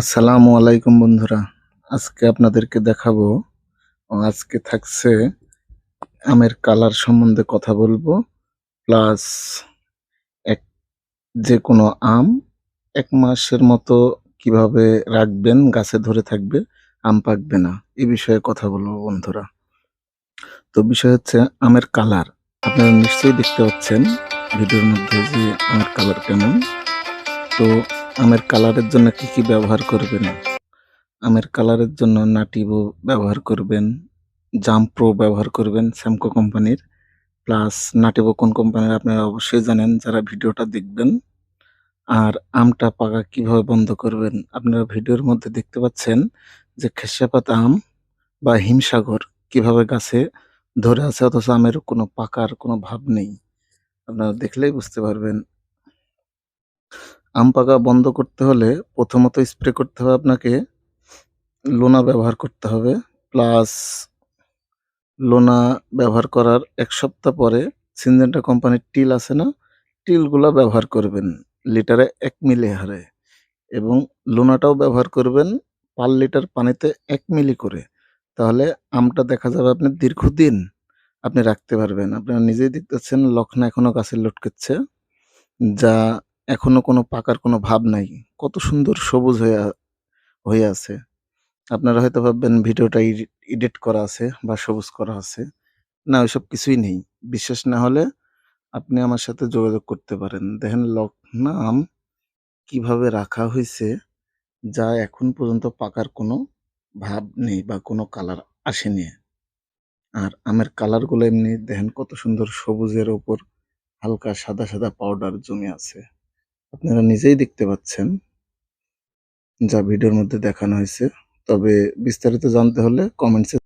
আসসালামু আলাইকুম বন্ধুরা, আজকে আপনাদেরকে দেখাবো আজকে থাকছে আমের কালার সম্বন্ধে কথা বলব, প্লাস এক, যে কোনো আম এক মাসের মতো কীভাবে রাখবেন, গাছে ধরে থাকবে, আম পাকবে না, এ বিষয়ে কথা বলব বন্ধুরা। তো বিষয় হচ্ছে আমের কালার, আপনারা নিশ্চয়ই দেখতে পাচ্ছেন, ভিডিওর মধ্যে যে আমের কালার কেমন। তো আমের কালারের জন্য কি কি ব্যবহার করবেন? আমের কালারের জন্য নাটিবো ব্যবহার করবেন, জাম প্রো ব্যবহার করবেন স্যামকো কোম্পানির। প্লাস নাটিভো কোন কোম্পানির আপনারা অবশ্যই জানেন, যারা ভিডিওটা দেখবেন। আর আমটা পাকা কীভাবে বন্ধ করবেন, আপনারা ভিডিওর মধ্যে দেখতে পাচ্ছেন যে খেসাপাত আম বা হিমসাগর কীভাবে গাছে ধরে আছে, অথচ আমের কোনো পাকার কোনো ভাব নেই। আপনারা দেখলেই বুঝতে পারবেন। আম পাকা বন্ধ করতে হলে প্রথমত স্প্রে করতে হবে আপনাকে। লোনা ব্যবহার করতে হবে। প্লাস লোনা ব্যবহার করার এক সপ্তাহ পরে সিনজেন্টা কোম্পানির টিল আছে না, টিলগুলো ব্যবহার করবেন লিটারে এক মিলি হারে এবং লোনাটাও ব্যবহার করবেন পার লিটার পানিতে এক মিলি করে। তাহলে আমটা দেখা যাবে আপনি দীর্ঘদিন আপনি রাখতে পারবেন। আপনারা নিজেই দেখতেছেন লক্ষণা এখনও গাছে লটকেছে, যা এখনও কোনো পাকার কোনো ভাব নাই। কত সুন্দর সবুজ হয়ে হয়ে আছে। আপনারা হয়তো ভাববেন ভিডিওটা এডিট করা আছে বা সবুজ করা আছে। না, ওইসব কিছুই নেই। বিশ্বাস না হলে আপনি আমার সাথে যোগাযোগ করতে পারেন। দেখেন লক্ষণা আম কীভাবে রাখা হয়েছে যা এখন পর্যন্ত পাকার কোনো ভাব নেই বা কোনো কালার আসেনি। আর আমের কালারগুলো এমনি দেখেন কত সুন্দর সবুজের ওপর হালকা সাদা সাদা পাউডার জমে আছে। আপনারা নিজেই দেখতে পাচ্ছেন যা ভিডিওর মধ্যে দেখানো হয়েছে। তবে বিস্তারিত জানতে হলে কমেন্টসে